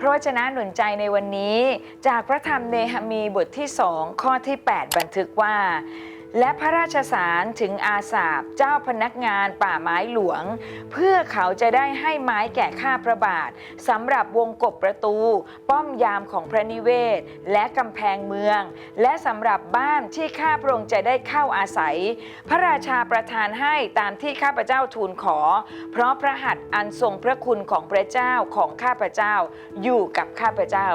พระวจนะหนุนใจในวันนี้ จากพระธรรมเนหมีบทที่2ข้อที่ 8 บันทึกว่า และพระราชสารถึงอาสาบเจ้าพนักงานป่าไม้หลวง เพื่อเขาจะได้ให้ไม้แก่ข้าพระบาทสำหรับวงกบประตู ป้อมยามของพระนิเวศ และกำแพงเมือง และสำหรับบ้านที่ข้าพระองค์จะได้เข้าอาศัย พระราชาประทานให้ตามที่ข้าพเจ้าทูลขอ เพราะพระหัตถ์อันทรงพระคุณของพระเจ้าของข้าพเจ้าอยู่กับข้าพเจ้า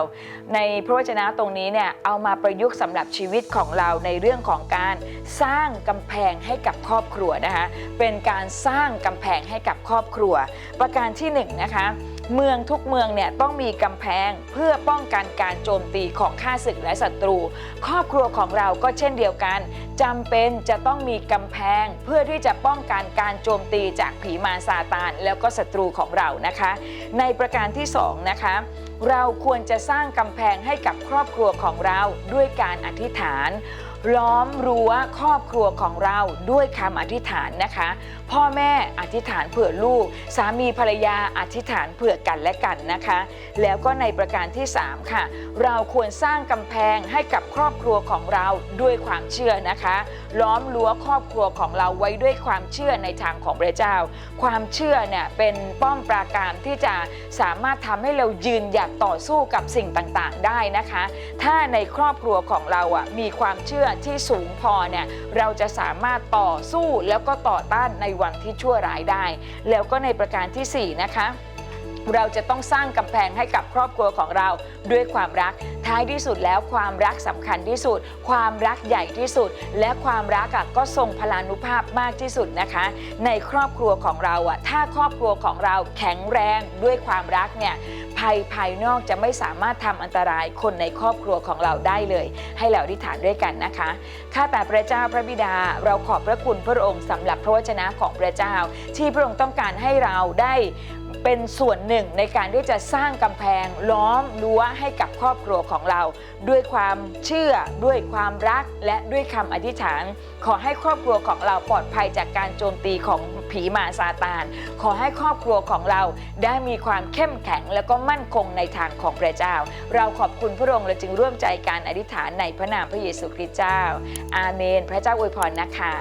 ในพระวจนะตรงนี้เนี่ยเอามาประยุกต์สำหรับชีวิตของเราในเรื่องของการสร้างกำแพงให้กับครอบครัวนะคะเป็นการสร้างกำแพงให้กับครอบครัว ประการที่หนึ่งนะคะเมืองทุกเมืองเนี่ยต้องมีกำแพงเพื่อป้องกันการโจมตีของข้าศึกและศัตรู ครอบครัวของเราก็เช่นเดียวกันจำเป็นจะต้องมีกำแพงเพื่อที่จะป้องกันการโจมตีจากผีมารซาตานแล้วก็ศัตรูของเรานะคะ ในประการที่สองนะคะเราควรจะสร้างกำแพงให้กับครอบครัวของเราด้วยการอธิษฐาน ล้อมรั้วครอบครัวของเราด้วยคำอธิษฐานนะคะ พ่อแม่อธิษฐานเผื่อลูก สามีภรรยาอธิษฐานเผื่อกันและกันนะคะ แล้วก็ในประการที่ 3 ค่ะ เราควรสร้างกำแพงให้กับครอบครัวของเราด้วยความเชื่อนะคะ ล้อมรั้วครอบครัวของเราไว้ด้วยความเชื่อในทางของพระเจ้า ความเชื่อเนี่ยเป็นป้อมปราการที่จะสามารถทำให้เรายืนหยัดต่อสู้กับสิ่งต่างๆ ได้นะคะ ถ้าในครอบครัวของเราอะมีความเชื่อที่สูงพอเนี่ยเราจะสามารถต่อสู้แล้วก็ต่อต้านในวันที่ชั่วร้ายได้ แล้วก็ในประการทีสี่ 4 นะคะเราจะต้องสร้างกำแพงให้กับครอบครัวของเราด้วยความรัก ท้ายที่สุดแล้วความรักสำคัญที่สุด ความรักใหญ่ที่สุด และความรักก็ทรงพลานุภาพมากที่สุดนะคะ ในครอบครัวของเราอะถ้าครอบครัวของเราแข็งแรงด้วยความรักเนี่ย ภัยภายนอกจะไม่สามารถทำอันตรายคนในครอบครัวของเราได้เลย ให้เราอธิษฐานด้วยกันนะคะข้าแต่พระเจ้าพระบิดาเราขอบพระคุณพระองค์สำหรับพระวจนะของพระเจ้า ที่พระองค์ต้องการให้เราได้ เป็นส่วนหนึ่งในการที่จะสร้างกำแพงล้อมรั้วให้กับครอบครัวของเรา ด้วยความเชื่อด้วยความรักและด้วยคำอธิษฐาน ขอให้ครอบครัวของเราปลอดภัยจากการโจมตีของผีมาซาตาน ขอให้ครอบครัวของเราได้มีความเข้มแข็งและก็มั่นคงในทางของพระเจ้า เราขอบคุณพระองค์และจึงร่วมใจการอธิษฐานในพระนามพระเยซูคริสต์เจ้า อาเมน พระเจ้าอวยพรนะคะ